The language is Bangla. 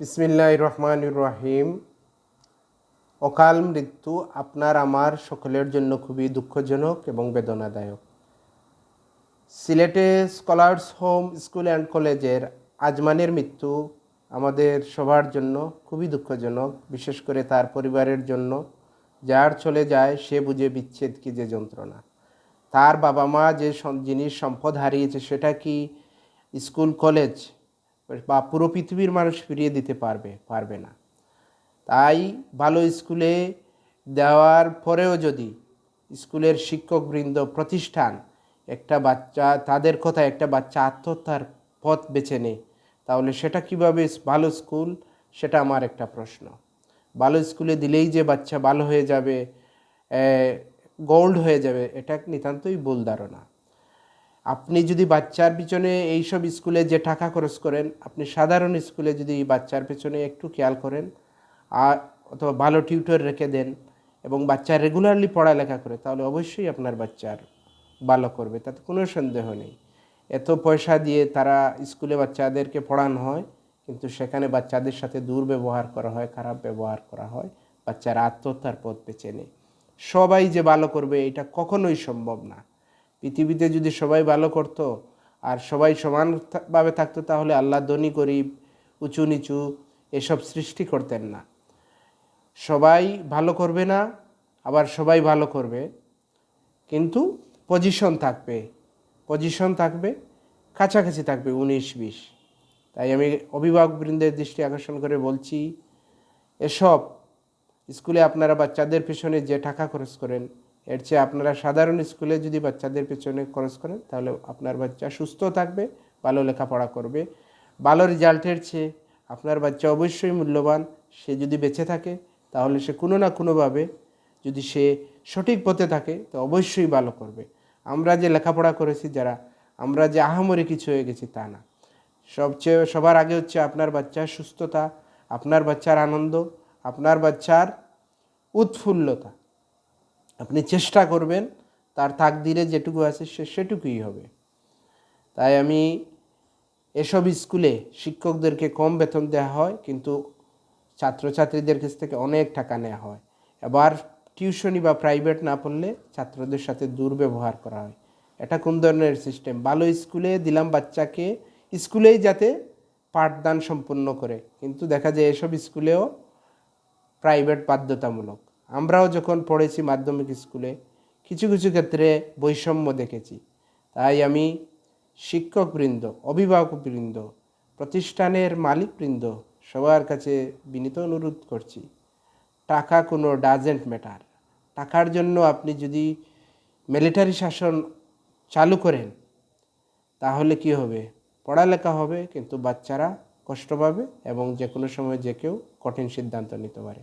বিসমিল্লাহ রহমান রহিম অকাল মৃত্যু আপনার, আমার সকলের জন্য খুবই দুঃখজনক এবং বেদনাদায়ক। সিলেটে স্কলার্স হোম স্কুল অ্যান্ড কলেজের আজমানের মৃত্যু আমাদের সবার জন্য খুবই দুঃখজনক, বিশেষ করে তার পরিবারের জন্য। যার চলে যায়, সে বুঝে বিচ্ছেদ কি যে যন্ত্রণা। তার বাবা মা যে জিনিস সম্পদ হারিয়েছে, সেটা কি স্কুল, কলেজ? বা পুরো পৃথিবীর মানুষ ফিরিয়ে দিতে পারবে পারবে না। তাই ভালো স্কুলে দেওয়ার পরেও যদি স্কুলের শিক্ষকবৃন্দ প্রতিষ্ঠান একটা বাচ্চা, তাদের কথা একটা বাচ্চা আত্মহত্যার পথ বেছে নেয়, তাহলে সেটা কীভাবে ভালো স্কুল? সেটা আমার একটা প্রশ্ন। ভালো স্কুলে দিলেই যে বাচ্চা ভালো হয়ে যাবে গোল্ড হয়ে যাবে, এটা নিতান্তই ভুল ধারণা। আপনি যদি বাচ্চার পিছনে এইসব স্কুলে যে টাকা খরচ করেন, আপনি সাধারণ স্কুলে যদি বাচ্চার পেছনে একটু খেয়াল করেন, আর অথবা ভালো টিউটর রেখে দেন এবং বাচ্চা রেগুলারলি পড়ালেখা করে, তাহলে অবশ্যই আপনার বাচ্চার ভালো করবে, তাতে কোনো সন্দেহ নেই। এত পয়সা দিয়ে তারা স্কুলে বাচ্চাদেরকে পড়ানো হয়, কিন্তু সেখানে বাচ্চাদের সাথে দুর্ব্যবহার করা হয়, খারাপ ব্যবহার করা হয়, বাচ্চারা আত্মহত্যার পথ বেছে নেয়। সবাই যে ভালো করবে, এটা কখনোই সম্ভব না। পৃথিবীতে যদি সবাই ভালো করতো আর সবাই সমানভাবে থাকতো, তাহলে আল্লাহ ধনী, গরিব, উঁচু, নিচু এসব সৃষ্টি করতেন না। সবাই ভালো করবে না, আবার সবাই ভালো করবে। কিন্তু পজিশন থাকবে পজিশন থাকবে, কাছাকাছি থাকবে, উনিশ, বিশ। তাই আমি অভিভাবকবৃন্দের দৃষ্টি আকর্ষণ করে বলছি, এসব স্কুলে আপনারা বাচ্চাদের পেছনে যে টাকা খরচ করেন এর চেয়ে আপনারা সাধারণ স্কুলে যদি বাচ্চাদের পেছনে খরচ করেন, তাহলে আপনার বাচ্চা সুস্থ থাকবে, ভালো লেখাপড়া করবে। ভালো রেজাল্টের চেয়ে আপনার বাচ্চা অবশ্যই মূল্যবান, সে যদি বেঁচে থাকে, তাহলে সে কোনো না কোনোভাবে যদি সে সঠিক পথে থাকে, তো অবশ্যই ভালো করবে। আমরা যে লেখাপড়া করেছি, যারা আমরা যে আহামরি কিছু হয়ে গেছি, তা না। সবচেয়ে, সবার আগে হচ্ছে আপনার বাচ্চার সুস্থতা, আপনার বাচ্চার আনন্দ, আপনার বাচ্চার উৎফুল্লতা। আপনি চেষ্টা করবেন তার তাকদিরে যেটুকু আছে সে সেটুকুই হবে। তাই আমি এসব স্কুলে শিক্ষকদেরকে কম বেতন দেওয়া হয়, কিন্তু ছাত্রছাত্রীদের কাছ থেকে অনেক টাকা নেওয়া হয়। এবার টিউশনি বা প্রাইভেট না পড়লে ছাত্রদের সাথে দুর্ব্যবহার করা হয়। এটা কোন ধরনের সিস্টেম? ভালো স্কুলে দিলাম বাচ্চাকে স্কুলেই যাতে পাঠদান সম্পন্ন করে, কিন্তু দেখা যায় এসব স্কুলেও প্রাইভেট বাধ্যতামূলক। আমরাও যখন পড়েছি মাধ্যমিক স্কুলে, কিছু কিছু ক্ষেত্রে বৈষম্য দেখেছি। তাই আমি শিক্ষকবৃন্দ, অভিভাবকবৃন্দ, প্রতিষ্ঠানের মালিকবৃন্দ সবার কাছে বিনীত অনুরোধ করছি, টাকা কোনো ডাজেন্ট ম্যাটার টাকার জন্য আপনি যদি মিলিটারি শাসন চালু করেন, তাহলে কি হবে? পড়ালেখা হবে, কিন্তু বাচ্চারা কষ্ট পাবে এবং যে কোনো সময় যে কেউ কঠিন সিদ্ধান্ত নিতে পারে।